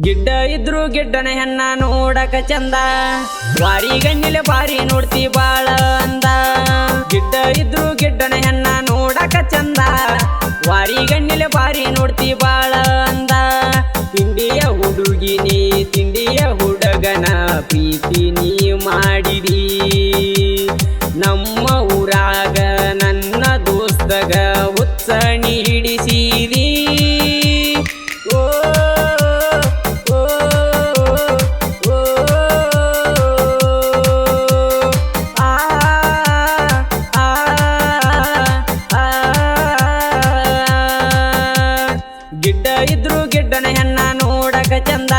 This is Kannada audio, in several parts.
ಗಿಡ್ಡ ಇದ್ರು ಗಿಡ್ಡನ ಹೆಣ್ಣ ನೋಡಕ ಚಂದ. ಬಾರಿ ಗಣ್ಣಿಲೆ ಬಾರಿ ನೋಡ್ತಿ ಬಾಳ ಅಂದ. ಗಿಡ್ಡ ಇದ್ರು ಗಿಡ್ಡನ ಹೆಣ್ಣ ನೋಡಕ ಚಂದ. ಬಾರಿ ಗಣ್ಣಿಲೆ ಬಾರಿ ನೋಡ್ತಿ ಬಾಳ ನೋಡಾಕ ಚಂದ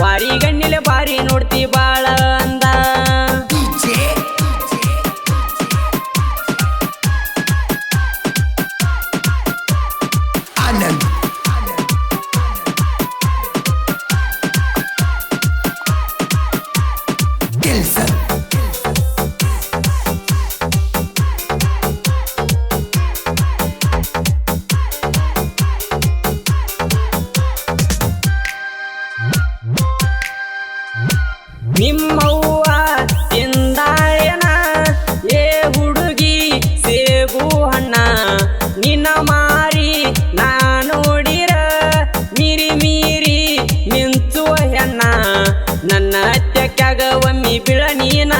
ವಾರಿ ಗಣ್ಣಿಲೆ ಬಾರಿ ನೋಡ್ತಿ ಬಾಳ ಅಂದ ಆನಂದ ನಿಮ್ಮವ್ವ ತಿಂದಾಳೆನ ಏ ಹುಡುಗಿ, ಸೇಬು ಹಣ್ಣ, ನಿನ್ನ ಮಾರಿ ನಾ ನೋಡಿರ. ಮೀರಿ ಮೀರಿ ಮಿಂಚುವ ಹೆಣ್ಣ, ನನ್ನ ತೆಕ್ಯಾಗ ಒಮ್ಮಿ ಬಿಳ ನೀನ.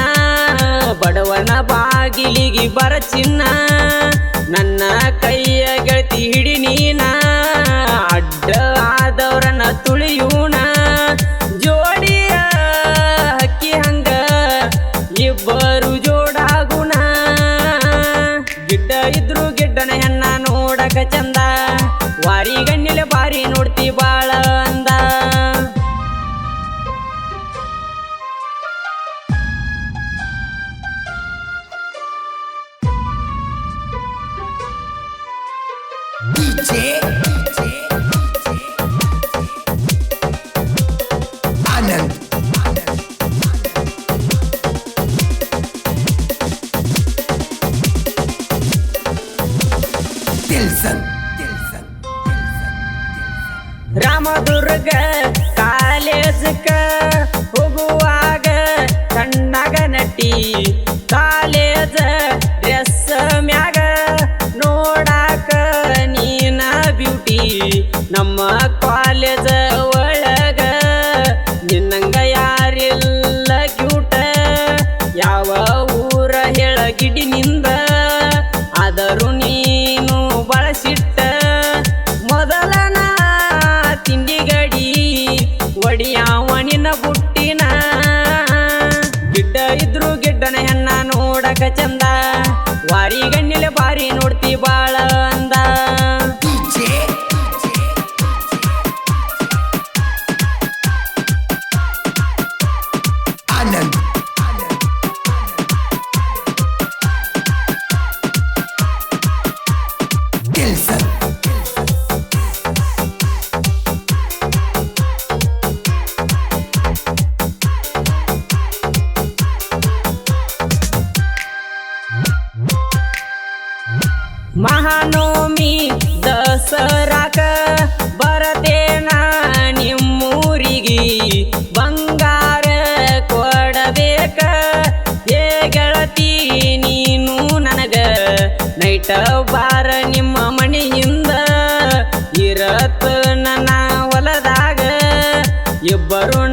ಬಡವನ ಬಾಗಿಲಿಗೆ ಬರ ಚಿನ್ನ. ನನ್ನ ಕೈಯ ನೋಡಕ ಚಂದ ವಾರಿ ಗಣ್ಣಿಲೆ ಬಾರಿ ನೋಡ್ತಿ ಬಾಳ ಅಂದ DJ ರಾಮದುರ್ಗ ಕಾಲೇಜಕ್ಕ ಹೋಗುವಾಗ ಕಣ್ಣಾಗ ನಟಿ ಕಾಲೇಜ ಡ್ರೆಸ್ ಮ್ಯಾಗ ನೋಡಾಕ ನೀನ ಬ್ಯೂಟಿ. ನಮ್ಮ ಕಾಲೇಜ ಒಳಗ ನಿನ್ನಂಗ ಯಾರಿಲ್ಲ ಕ್ಯೂಟ ಯಾವ ಊರ ಹೇಳಗಿಡಿನಿಂದ ಆದರೂ ನಿನ್ನ ಬುಟ್ಟಿನ. ಗಿಡ್ಡ ಇದ್ರು ಗಿಡ್ಡನ ಹೆಣ್ಣ ನೋಡಕ ಚಂದ. ವಾರಿ ಗಣ್ಣಿಲೆ ಬಾರಿ ನೋಡ್ತಿ ಬಾಳ ದಸರಾಕ ಬರತೇನ ನಿಮ್ಮೂರಿಗೆ? ಬಂಗಾರ ಕೊಡಬೇಕ? ಏ ಗೆಳತಿ, ನೀನು ನನಗ ನೈಟ ಬಾರ ನಿಮ್ಮ ಮನೆಯಿಂದ ಇರತ್ತ ನನ್ನ ಹೊಲದಾಗ. ಇಬ್ಬರು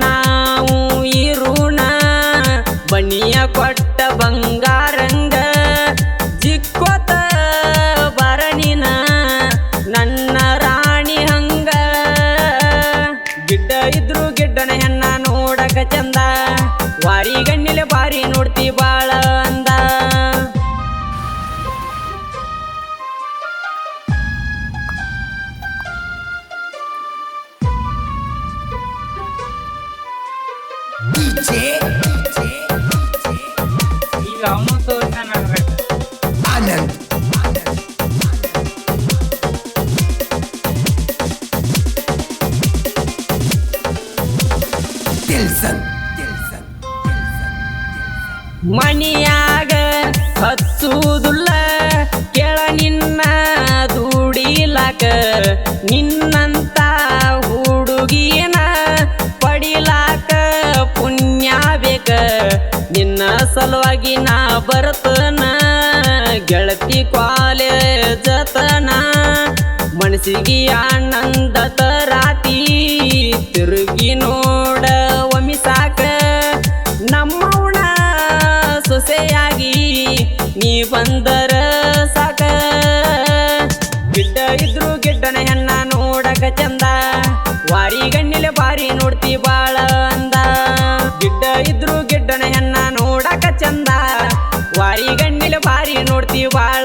ಮಣಿಯಾಗ ಹತ್ತುದುಲ್ಲ ಕೆಳ ನಿನ್ನ ದುಡಿಲಾಕ ನಿನ್ನ ಸಲುವಾಗಿ ನಾ ಬರ್ತನ, ಗೆಳತಿ ಕಾಲೇಜತನ ಮನಸ್ಸಿಗೆ ಆನಂದ ತರಾತಿ, ತಿರುಗಿ ನೋಡ ಒಮ್ಮಿ ಸಾಕ. ನಮ್ಮವಣ ಸೊಸೆಯಾಗಿ ನೀ ಬಂದರ ವಾರಿ ಗಣ್ಣಿಲೆ ಬಾರಿ ನೋಡ್ತೀವಿ ಬಾಳ.